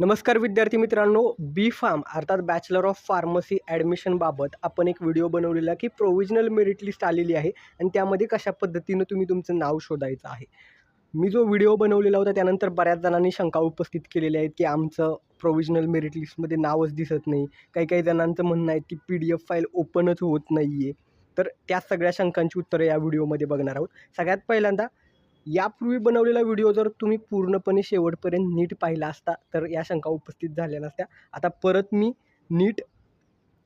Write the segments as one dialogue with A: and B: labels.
A: नमस्कार विद्यार्थी मित्रांनो बी फार्म अर्थात बॅचलर ऑफ फार्मसी ॲडमिशनबाबत आपण एक व्हिडिओ बनवलेला की प्रोविजनल मेरिट लिस्ट आलेली आहे आणि त्यामध्ये कशा पद्धतीनं तुम्ही तुमचं नाव शोधायचं आहे. मी जो व्हिडिओ बनवलेला होता त्यानंतर बऱ्याच जणांनी शंका उपस्थित केलेल्या आहेत की आमचं प्रोविजनल मेरिट लिस्टमध्ये नावच दिसत नाही. काही काही जणांचं म्हणणं आहे की पी डी एफ फाईल ओपनच होत नाही आहे तर त्या सगळ्या शंकांची उत्तरं या व्हिडिओमध्ये बघणार आहोत. सगळ्यात पहिल्यांदा यापूर्वी बनवलेला व्हिडिओ जर तुम्ही पूर्णपणे शेवटपर्यंत नीट पाहिला असता तर या शंका उपस्थित झाल्या नसत्या. आता परत मी नीट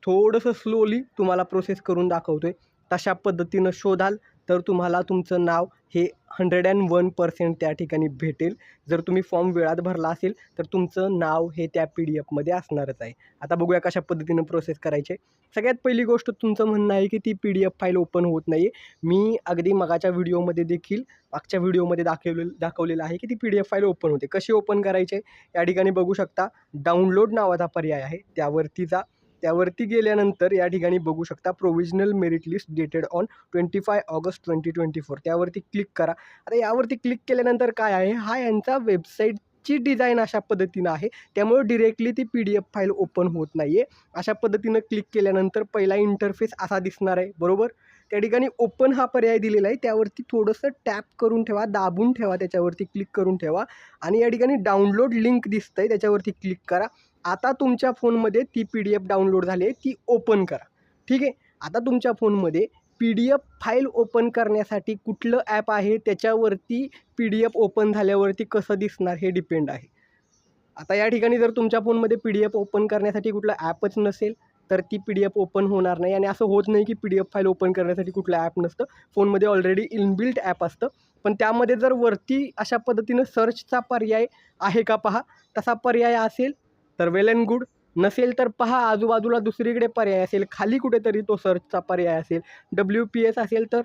A: थोडंसं स्लोली तुम्हाला प्रोसेस करून दाखवतो आहे तशा पद्धतीनं शोधाल तर तुम्हाला तुमचं नाव हे हंड्रेड अँड वन पर्सेंट त्या ठिकाणी भेटेल. जर तुम्ही फॉर्म वेळात भरला असेल तर तुमचं नाव हे त्या पी डी एफमध्ये असणारच आहे. आता बघूया कशा पद्धतीनं प्रोसेस करायचे. सगळ्यात पहिली गोष्ट तुमचं म्हणणं आहे की ती P D F file open होत नाही आहे मी अगदी मगाच्या व्हिडिओमध्ये देखील मागच्या व्हिडिओमध्ये दाखवले दाखवलेलं आहे की ती P D F file open होते. कशी ओपन करायचे? या ठिकाणी बघू शकता डाउनलोड नावाचा पर्याय आहे. त्यावरती जा. त्यावरती गेल्यानंतर या ठिकाणी बघू शकता provisional merit list dated on twenty five August twenty twenty four त्यावरती क्लिक करा. आता यावरती क्लिक केल्यानंतर काय आहे? हा यांचा वेबसाईटची डिझाईन अशा पद्धतीनं आहे. त्यामुळे डिरेक्टली ती P D F file open होत नाही आहे अशा पद्धतीनं क्लिक केल्यानंतर पहिला इंटरफेस असा दिसणार आहे. बरोबर? त्या ठिकाणी ओपन हा पर्याय दिलेला आहे. त्यावरती थोडंसं टॅप करून ठेवा दाबून ठेवा त्याच्यावरती क्लिक करून ठेवा. आणि या ठिकाणी डाउनलोड लिंक दिसतं आहे त्याच्यावरती क्लिक करा. आता तुमच्या फोनमध्ये ती पी डी एफ डाउनलोड झाली आहे ती ओपन करा. ठीक आहे? आता तुमच्या फोनमध्ये P D F file open करण्यासाठी कुठलं ॲप आहे त्याच्यावरती पी डी एफ ओपन झाल्यावरती कसं दिसणार हे डिपेंड आहे. आता या ठिकाणी जर तुमच्या फोनमध्ये पी डी एफ ओपन करण्यासाठी कुठलं ॲपच नसेल तर ती पी डी एफ ओपन होणार नाही. आणि असं होत नाही की P D F file open करण्यासाठी कुठलं ॲप नसतं. फोनमध्ये ऑलरेडी इनबिल्ट ॲप असतं. पण त्यामध्ये जर वरती अशा पद्धतीनं सर्चचा पर्याय आहे का पहा? तसा पर्याय असेल तर वेल अँड गुड नसेल तर पहा आजूबाजूला दुसरीकडे पर्याय असेल खाली कुठेतरी तो सर्चचा पर्याय असेल. डब्ल्यू पी एस असेल तर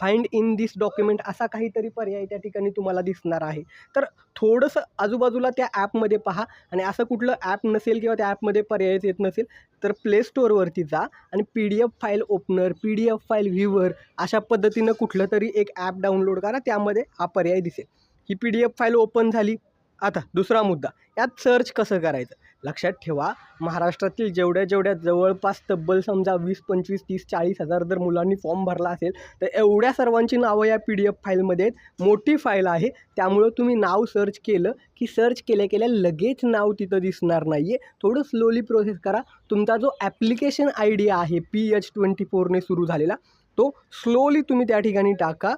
A: फाइंड इन दिस डॉक्युमेंट असा काहीतरी पर्याय त्या ठिकाणी तुम्हाला दिसणार आहे. तर थोडंसं आजूबाजूला त्या ॲपमध्ये पहा आणि असं कुठलं ॲप नसेल किंवा त्या ॲपमध्ये पर्यायच येत नसेल तर प्ले स्टोअरवरती जा आणि P D F file opener P D F file viewer अशा पद्धतीनं कुठलं तरी एक ॲप डाउनलोड करा त्यामध्ये हा पर्याय दिसेल. ही P D F file open झाली आता दुसरा मुद्दा यात सर्च कसं करायचं? लक्षात ठेवा महाराष्ट्रातील जेवढ्या जेवढ्या जवळपास तब्बल समजा वीस पंचवीस तीस चाळीस हजार जर मुलांनी फॉर्म भरला असेल तर एवढ्या सर्वांची नावं या पी डी एफ फाईलमध्ये आहेत. मोठी फाईल आहे. त्यामुळं तुम्ही नाव सर्च केलं की सर्च केल्या केल्या लगेच नाव तिथं दिसणार नाही आहे थोडं स्लोली प्रोसेस करा. तुमचा जो ॲप्लिकेशन आय डी आहे पी एच ट्वेंटी फोरने सुरू झालेला तो स्लोली तुम्ही त्या ठिकाणी टाका.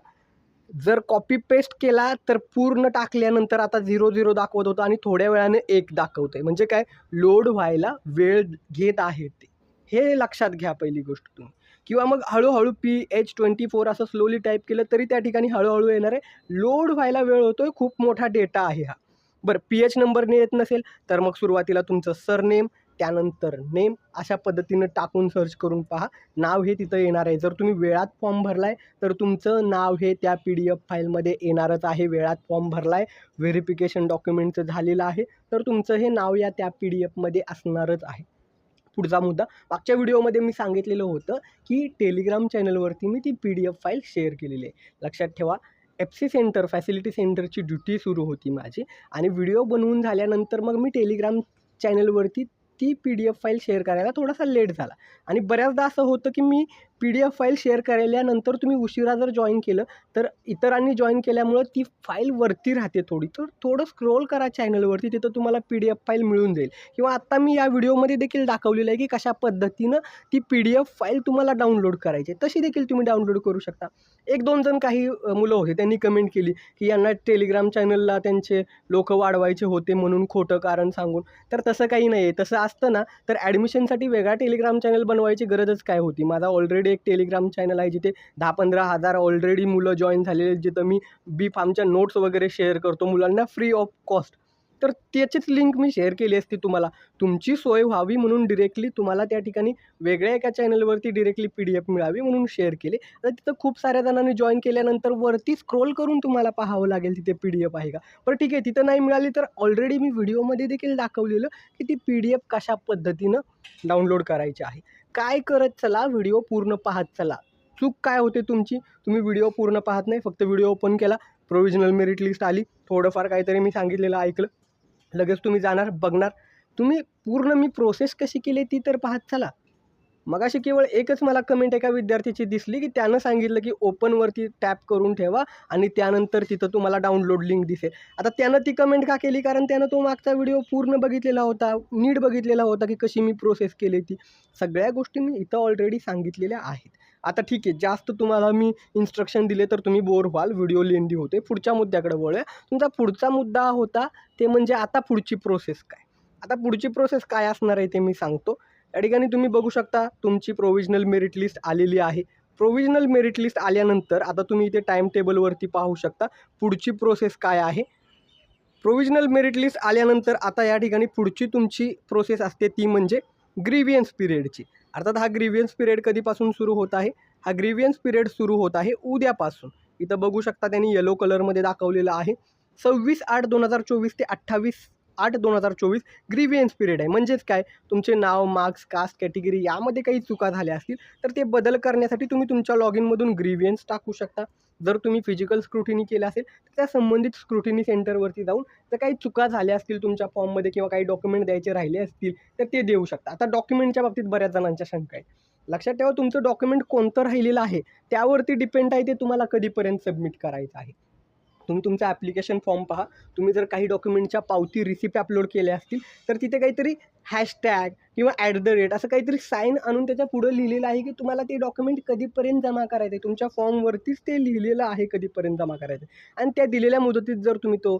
A: जर कॉपी पेस्ट केला तर पूर्ण टाकल्यानंतर आता झिरो झिरो दाखवत होतं आणि थोड्या वेळाने एक दाखवतं आहे म्हणजे काय? लोड व्हायला वेळ घेत आहे ते. हे लक्षात घ्या पहिली गोष्ट तुम्ही. किंवा मग हळूहळू पी एच ट्वेंटी फोर असं स्लोली टाईप केलं तरी त्या ठिकाणी हळूहळू येणार आहे लोड व्हायला वेळ होतो आहे खूप मोठा डेटा आहे हा. बरं पी एच नंबरने येत नसेल तर मग सुरुवातीला तुमचं सरनेम त्यानंतर नेम अशा पद्धतीनं टाकून सर्च करून पहा. नाव हे तिथं येणार आहे. जर तुम्ही वेळात फॉर्म भरला आहे तर तुमचं नाव हे त्या पी डी एफ फाईलमध्ये येणारच आहे. वेळात फॉर्म भरला आहे व्हेरिफिकेशन डॉक्युमेंटचं झालेलं आहे तर तुमचं हे नाव या त्या पी डी एफमध्ये असणारच आहे. पुढचा मुद्दा मागच्या व्हिडिओमध्ये मी सांगितलेलं होतं की टेलिग्राम चॅनलवरती मी ती P D F file share केलेली आहे. लक्षात ठेवा एफ सी सेंटर फॅसिलिटी सेंटरची ड्युटी सुरू होती माझी आणि व्हिडिओ बनवून झाल्यानंतर मग मी टेलिग्राम चॅनलवरती ती P D F file share करायला थोडासा लेट झाला. आणि बऱ्याचदा असं होतं की मी P D F file share केल्यानंतर तुम्ही उशिरा जर जॉईन केलं तर इतरांनी जॉईन केल्यामुळं ती फाईल वरती राहते थोडी. तर थोडं स्क्रोल करा चॅनलवरती तिथं तुम्हाला पी डी एफ फाईल मिळून जाईल. किंवा आत्ता मी या व्हिडिओमध्ये देखील दाखवलेलं आहे की कशा पद्धतीनं ती पी डी एफ फाईल तुम्हाला डाउनलोड करायची आहे. तशी देखील तुम्ही डाउनलोड करू शकता. एक दोन जण काही मुलं होते त्यांनी कमेंट केली की यांना टेलिग्राम चॅनलला त्यांचे लोक वाढवायचे होते म्हणून खोटं कारण सांगून. तर तसं काही नाही आहे तसं असतं ना तर ॲडमिशनसाठी वेगळा टेलिग्राम चॅनल बनवायची गरजच काय होती? माझा ऑलरेडी एक टेलिग्राम चॅनल आहे जिथे दहा पंधरा हजार ऑलरेडी मुलं जॉईन झालेले आहेत जिथं मी बी फार्मच्या नोट्स वगैरे शेअर करतो मुलांना फ्री ऑफ कॉस्ट तर त्याचीच लिंक मी शेअर केली असती तुम्हाला. तुमची सोय व्हावी म्हणून डिरेक्टली तुम्हाला त्या ठिकाणी वेगळ्या एका चॅनलवरती डिरेक्टली पी डी एफ मिळावी म्हणून शेअर केले. आता तिथं खूप साऱ्या जणांनी जॉईन केल्यानंतर वरती स्क्रोल करून तुम्हाला पाहावं लागेल तिथे पी डी एफ आहे का? बरं ठीक आहे तिथं नाही मिळाली तर ऑलरेडी मी व्हिडिओमध्ये देखील दाखवलेलं की ती पी डी एफ कशा पद्धतीनं डाउनलोड करायची आहे. काय करत चला व्हिडिओ पूर्ण पाहत चला. चूक काय होते तुमची? तुम्ही व्हिडिओ पूर्ण पाहत नाही फक्त व्हिडिओ ओपन केला प्रोव्हिजनल मेरिट लिस्ट आली. थोडंफार काहीतरी मी सांगितलेलं ऐकलं. लगेच तुम्ही जाणार बघणार. तुम्ही पूर्ण मी प्रोसेस कशी केली ती तर पाहत चला. मग अशी केवळ एकच मला कमेंट एका विद्यार्थ्याची दिसली की त्यानं सांगितलं की ओपनवरती टॅप करून ठेवा आणि त्यानंतर तिथं तुम्हाला डाउनलोड लिंक दिसेल. आता त्यानं ती कमेंट का केली? कारण त्यानं तो मागचा व्हिडिओ पूर्ण बघितलेला होता नीट बघितलेला होता की कशी मी प्रोसेस केली ती. सगळ्या गोष्टी मी इथं ऑलरेडी सांगितलेल्या आहेत. आता ठीक आहे जास्त तुम्हाला मी इन्स्ट्रक्शन दिले तर तुम्ही बोर व्हाल व्हिडिओ लेंदी होते पुढच्या मुद्द्याकडे वळूया. तुमचा पुढचा मुद्दा होता ते म्हणजे आता पुढची प्रोसेस काय? आता पुढची प्रोसेस काय असणार आहे ते मी सांगतो. या ठिकाणी तुम्ही बघू शकता तुमची प्रोविजनल मेरिट लिस्ट आलेली आहे. प्रोविजनल मेरिट लिस्ट आल्यानंतर आता तुम्ही इथे टाईम टेबलवरती पाहू शकता पुढची प्रोसेस काय आहे. प्रोव्हिजनल मेरिट लिस्ट आल्यानंतर आता या ठिकाणी पुढची तुमची प्रोसेस असते ती म्हणजे ग्रीवियन्स पिरियडची अर्थात हा ग्रीवियन्स पिरियड कधीपासून सुरू होत आहे? हा ग्रीवियन्स पिरियड सुरू होत आहे उद्यापासून. इथं बघू शकता त्यांनी येलो कलरमध्ये दाखवलेलं आहे. सव्वीस आठ दोन हजार चोवीस ते अठ्ठावीस आठ दोन हजार चोवीस ग्रीवियन्स पिरियड आहे. म्हणजेच काय? तुमचे नाव मार्क्स कास्ट कॅटेगरी यामध्ये काही चुका झाल्या असतील तर ते बदल करण्यासाठी तुम्ही तुमच्या लॉग इनमधून ग्रीवियन्स टाकू शकता. जर तुम्ही फिजिकल स्क्रुटिनी केलं असेल तर त्या संबंधित स्क्रुटिनी सेंटरवरती जाऊन जर काही चुका झाल्या असतील तुमच्या फॉर्ममध्ये किंवा काही डॉक्युमेंट द्यायचे राहिले असतील तर ते देऊ शकता. आता डॉक्युमेंटच्या बाबतीत बऱ्याच जणांच्या शंका आहे लक्षात ठेवा तुमचं डॉक्युमेंट कोणतं राहिलेलं आहे? त्यावरती डिपेंड आहे ते तुम्हाला कधीपर्यंत सबमिट करायचं आहे. तुम्ही तुमचा ॲप्लिकेशन फॉर्म पहा. तुम्ही जर काही डॉक्युमेंटच्या पावती रिसिप्ट अपलोड केल्या असतील तर तिथे काहीतरी हॅशटॅग किंवा ॲट द रेट असं काहीतरी साईन आणून त्याच्या पुढं लिहिलेलं आहे की तुम्हाला ते डॉक्युमेंट कधीपर्यंत जमा करायचं आहे तुमच्या फॉर्मवरतीच ते लिहिलेलं आहे कधीपर्यंत जमा करायचं आहे आणि त्या दिलेल्या मुदतीत जर तुम्ही तो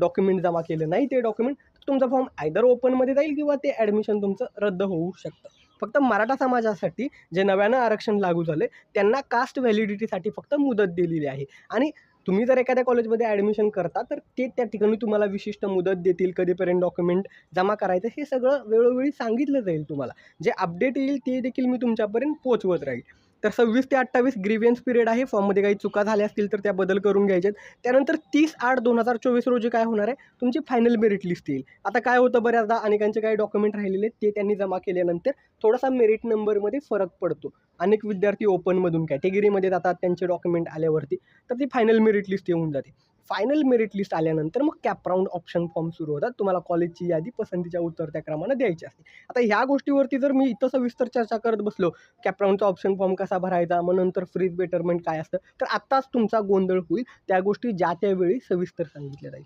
A: डॉक्युमेंट जमा केलं नाही ते डॉक्युमेंट तुमचा फॉर्म आयदर ओपनमध्ये जाईल किंवा ते ॲडमिशन तुमचं रद्द होऊ शकतं. फक्त मराठा समाजासाठी जे नव्यानं आरक्षण लागू झाले त्यांना कास्ट व्हॅलिडिटीसाठी फक्त मुदत दिलेली आहे. आणि तुम्ही जर एखाद्या कॉलेजमध्ये ॲडमिशन करता तर ते त्या ठिकाणी तुम्हाला विशिष्ट मुदत देतील कधीपर्यंत डॉक्युमेंट जमा करायचं हे सगळं वेळोवेळी सांगितलं जाईल तुम्हाला. जे अपडेट येईल ते देखील मी तुमच्यापर्यंत पोचवत राहील. तर सव्वीस ते अठ्ठावीस ग्रीवियन्स पिरियड आहे. फॉर्ममध्ये काही चुका झाल्या असतील तर त्या बदल करून घ्यायच्यात त्यानंतर तीस आठ दोन हजार चोवीस रोजी काय होणार आहे? तुमची फायनल मेरिट लिस्ट येईल. आता काय होतं बऱ्याचदा अनेकांचे काही डॉक्युमेंट राहिलेले ते त्यांनी जमा केल्यानंतर थोडासा मेरिट नंबरमध्ये फरक पडतो. अनेक विद्यार्थी ओपनमधून कॅटेगरीमध्ये जातात त्यांचे डॉक्युमेंट आल्यावरती. तर ती फायनल मेरिट लिस्ट येऊन जाते. फायनल मेरिट लिस्ट आल्यानंतर मग कॅपराऊंड ऑप्शन फॉर्म सुरू होतात. तुम्हाला कॉलेजची यादी पसंतीच्या उतरत्या क्रमानं द्यायची असते. आता ह्या गोष्टीवरती जर मी इथं सविस्तर चर्चा करत बसलो कॅपराऊंडचा ऑप्शन फॉर्म कसा भरायचा मग नंतर फ्रीज बेटरमेंट काय असतं तर आत्ताच तुमचा गोंधळ होईल. त्या गोष्टी ज्या त्यावेळी सविस्तर सांगितल्या जाईल.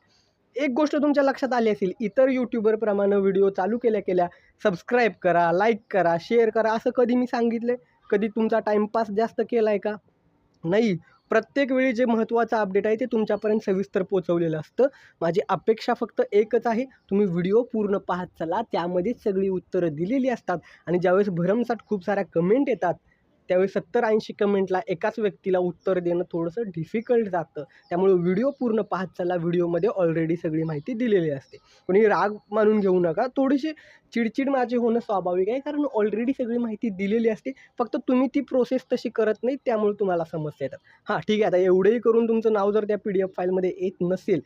A: एक गोष्ट तुमच्या लक्षात आली असेल इतर यूट्यूबरप्रमाणे व्हिडिओ चालू केल्या केल्या सबस्क्राईब करा लाईक करा शेअर करा असं कधी मी सांगितलं कधी तुमचा टाईमपास जास्त केला आहे का? नाही. प्रत्येक वेळी जे महत्त्वाचं अपडेट आहे ते तुमच्यापर्यंत सविस्तर पोचवलेलं असतं. माझी अपेक्षा फक्त एकच आहे तुम्ही व्हिडिओ पूर्ण पाहत चला त्यामध्येच सगळी उत्तरं दिलेली असतात. आणि ज्यावेळेस भरमसाठ खूप साऱ्या कमेंट येतात त्यावेळी सत्तर ऐंशी कमेंटला एकाच व्यक्तीला उत्तर देणं थोडंसं डिफिकल्ट जातं. त्यामुळे व्हिडिओ पूर्ण पाहत चला. व्हिडिओमध्ये ऑलरेडी सगळी माहिती दिलेली असते. कोणी राग मानून घेऊ नका. थोडीशी चिडचिड माझी होणं स्वाभाविक आहे. कारण ऑलरेडी सगळी माहिती दिलेली असते. फक्त तुम्ही ती प्रोसेस तशी करत नाही त्यामुळे तुम्हाला समस्या येतात. हां ठीक आहे. आता एवढंही करून तुमचं नाव जर त्या पी डी एफ फाईलमध्ये येत नसेल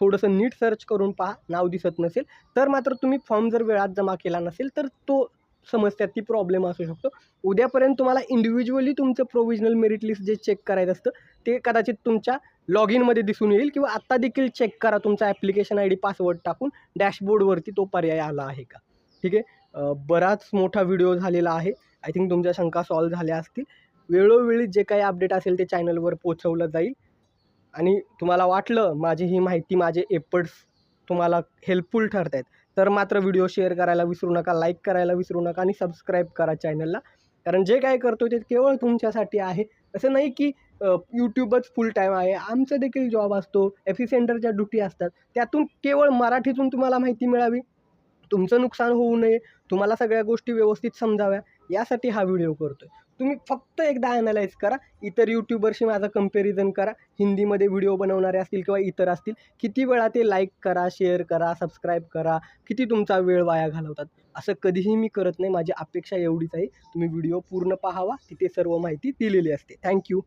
A: थोडंसं नीट सर्च करून पहा. नाव दिसत नसेल तर मात्र तुम्ही फॉर्म जर वेळात जमा केला नसेल तर तो समस्या ती प्रॉब्लेम असू शकतो. उद्यापर्यंत तुम्हाला इंडिव्हिज्युअली तुमचं प्रोव्हिजनल मेरिट लिस्ट जे चेक करायचं असतं ते कदाचित तुमच्या लॉग इनमध्ये दिसून येईल किंवा आत्ता देखील चेक करा तुमचा ॲप्लिकेशन आय डी पासवर्ड टाकून डॅशबोर्डवरती तो पर्याय आला आहे का? ठीक आहे? बराच मोठा व्हिडिओ झालेला आहे. आय थिंक तुमच्या शंका सॉल्व्ह झाल्या असतील. वेळोवेळी जे काही अपडेट असेल ते चॅनलवर पोचवलं जाईल. आणि तुम्हाला वाटलं माझी ही माहिती माझे एफर्ट्स तुम्हाला हेल्पफुल ठरत आहेत तर मात्र व्हिडिओ शेअर करायला विसरू नका लाईक करायला विसरू नका आणि सबस्क्राईब करा चॅनलला. कारण जे काय करतो ते केवळ तुमच्यासाठी आहे. असं नाही की यूट्यूबच फुल टाईम आहे. आमचं देखील जॉब असतो. एफ ई सेंटरच्या ड्युटी असतात. त्यातून केवळ मराठीतून तुम्हाला माहिती मिळावी. तुमचं नुकसान होऊ नये. तुम्हाला सगळ्या गोष्टी व्यवस्थित समजाव्या. यासाठी हा व्हिडिओ करतो आहे तुम्ही फक्त एकदा ॲनालाइज करा. इतर यूट्यूबरशी माझं कंपॅरिझन करा. हिंदीमध्ये व्हिडिओ बनवणारे असतील किंवा इतर असतील किती वेळा ते लाईक करा शेअर करा सबस्क्राईब करा किती तुमचा वेळ वाया घालवतात. असं कधीही मी करत नाही. माझी अपेक्षा एवढीच आहे. तुम्ही व्हिडिओ पूर्ण पाहावा. तिथे सर्व माहिती दिलेली असते. थँक्यू